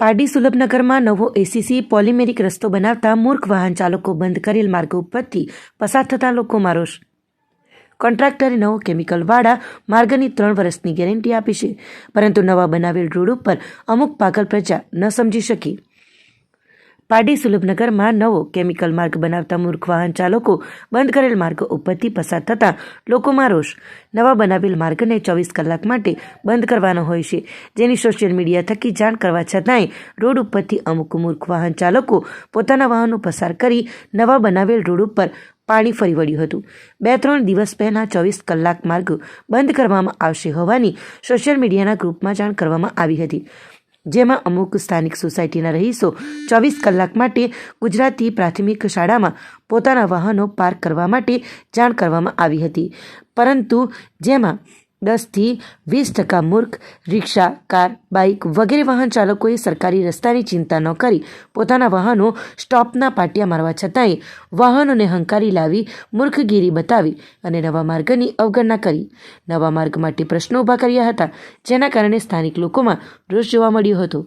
પારડી સુલભનગરમાં નવો ACC polymeric રસ્તો બનાવતા મૂર્ખ વાહન ચાલકો બંધ કરેલ માર્ગ ઉપરથી પસાર થતા લોકોમાં રોષ. કોન્ટ્રાક્ટરે નવો કેમિકલવાળા માર્ગની ત્રણ વર્ષની ગેરંટી આપી છે, પરંતુ નવા બનાવેલ રોડ ઉપર અમુક પાગલ પ્રજા ન સમજી શકી. પારડી સુલભનગરમાં નવો કેમિકલ માર્ગ બનાવતા મૂર્ખ વાહન ચાલકો બંધ કરેલ માર્ગ ઉપરથી પસાર થતા લોકોમાં રોષ. નવા બનાવેલ માર્ગને ચોવીસ કલાક માટે બંધ કરવાનો હોય છે, જેની સોશિયલ મીડિયા થકી જાણ કરવા છતાંય રોડ ઉપરથી અમુક મૂર્ખ વાહન ચાલકો પોતાના વાહનો પસાર કરી નવા બનાવેલ રોડ ઉપર પાણી ફરી વળ્યું હતું. બે ત્રણ દિવસ પહેલાં ચોવીસ કલાક માર્ગ બંધ કરવામાં આવશે હોવાની સોશિયલ મીડિયાના ગ્રુપમાં જાણ કરવામાં આવી હતી. જેમાં અમુક સ્થાનિક સોસાયટીના રહીશો ચોવીસ કલાક માટે ગુજરાતી પ્રાથમિક શાળામાં પોતાના વાહનો પાર્ક કરવા માટે જાણ કરવામાં આવી હતી. પરંતુ જેમાં દસથી વીસ ટકા મૂર્ખ, રિક્ષા, કાર, બાઇક વગેરે વાહન ચાલકોએ સરકારી રસ્તાની ચિંતા ન કરી. પોતાના વાહનો સ્ટોપના પાટિયા મારવા છતાંય વાહનોને હંકારી લાવી, મૂર્ખગીરી બતાવી અને નવા માર્ગની અવગણના કરી. નવા માર્ગ માટે પ્રશ્નો ઊભા કર્યા હતા, જેના કારણે સ્થાનિક લોકોમાં રોષ જોવા મળ્યો હતો.